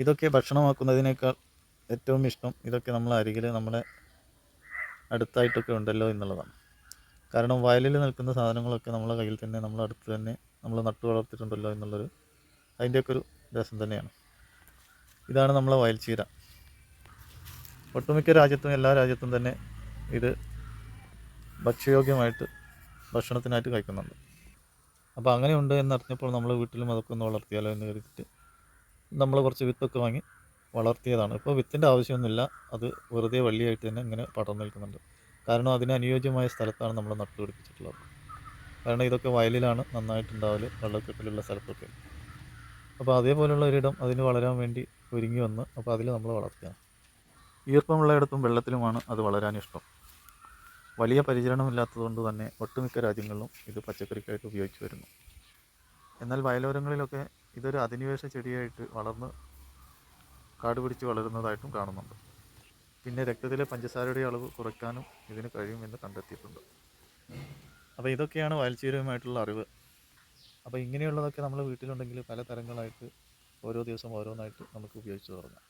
ഇതൊക്കെ ഭക്ഷണമാക്കുന്നതിനേക്കാൾ ഏറ്റവും ഇഷ്ടം ഇതൊക്കെ നമ്മളെ അരികിൽ നമ്മുടെ അടുത്തായിട്ടൊക്കെ ഉണ്ടല്ലോ എന്നുള്ളതാണ്. കാരണം വയലിൽ നിൽക്കുന്ന സാധനങ്ങളൊക്കെ നമ്മളെ കയ്യിൽ തന്നെ നമ്മളെ അടുത്ത് തന്നെ നമ്മൾ നട്ടു വളർത്തിയിട്ടുണ്ടല്ലോ എന്നുള്ളൊരു അതിന്റെയൊക്കെ ഒരു രസം തന്നെയാണ്. ഇതാണ് നമ്മളെ വയൽ ചീര ഒട്ടുമിക്ക രാജ്യത്തും എല്ലാ രാജ്യത്തും തന്നെ ഇത് ഭക്ഷ്യയോഗ്യമായിട്ട് ഭക്ഷണത്തിനായിട്ട് കഴിക്കുന്നുണ്ട്. അപ്പോൾ അങ്ങനെയുണ്ട് എന്നറിഞ്ഞപ്പോൾ നമ്മൾ വീട്ടിലും അതൊക്കെ ഒന്ന് വളർത്തിയാലോ എന്ന് കരുതിയിട്ട് നമ്മൾ കുറച്ച് വിത്തൊക്കെ വാങ്ങി വളർത്തിയതാണ്. ഇപ്പോൾ വിത്തിന്റെ ആവശ്യമൊന്നുമില്ല. അത് വെറുതെ വള്ളിയായിട്ട് തന്നെ ഇങ്ങനെ പടർന്നു നിൽക്കുന്നുണ്ട്. കാരണം അതിന് അനുയോജ്യമായ സ്ഥലത്താണ് നമ്മൾ നട്ടുപിടിപ്പിച്ചിട്ടുള്ളത്. കാരണം ഇതൊക്കെ വയലിലാണ് നന്നായിട്ടുണ്ടാവൽ വെള്ളക്കെട്ടിലുള്ള സ്ഥലത്തൊക്കെ. അപ്പോൾ അതേപോലെയുള്ള ഒരിടം അതിന് വളരാൻ വേണ്ടി ഒരുങ്ങി വന്ന് അപ്പോൾ അതിൽ നമ്മൾ വളർത്തുക ഈർപ്പമുള്ളയിടത്തും വെള്ളത്തിലുമാണ് അത് വളരാൻ ഇഷ്ടം. വലിയ പരിചരണമില്ലാത്തതുകൊണ്ട് തന്നെ ഒട്ടുമിക്ക രാജ്യങ്ങളിലും ഇത് പച്ചക്കറിക്കായിട്ട് ഉപയോഗിച്ചു വരുന്നു. എന്നാൽ വയലോരങ്ങളിലൊക്കെ ഇതൊരു അധിനിവേശ ചെടിയായിട്ട് വളർന്ന് കാട് പിടിച്ച് വളരുന്നതായിട്ടും കാണുന്നുണ്ട്. പിന്നെ രക്തത്തിലെ പഞ്ചസാരയുടെ അളവ് കുറയ്ക്കാനും ഇതിന് കഴിയുമെന്ന് കണ്ടെത്തിയിട്ടുണ്ട്. അപ്പോൾ ഇതൊക്കെയാണ് വയൽച്ചീരവുമായിട്ടുള്ള അറിവ്. അപ്പോൾ ഇങ്ങനെയുള്ളതൊക്കെ നമ്മൾ വീട്ടിലുണ്ടെങ്കിൽ പല തരങ്ങളായിട്ട് ഓരോ ദിവസം ഓരോന്നായിട്ട് നമുക്ക് ഉപയോഗിച്ച് തുടങ്ങാം.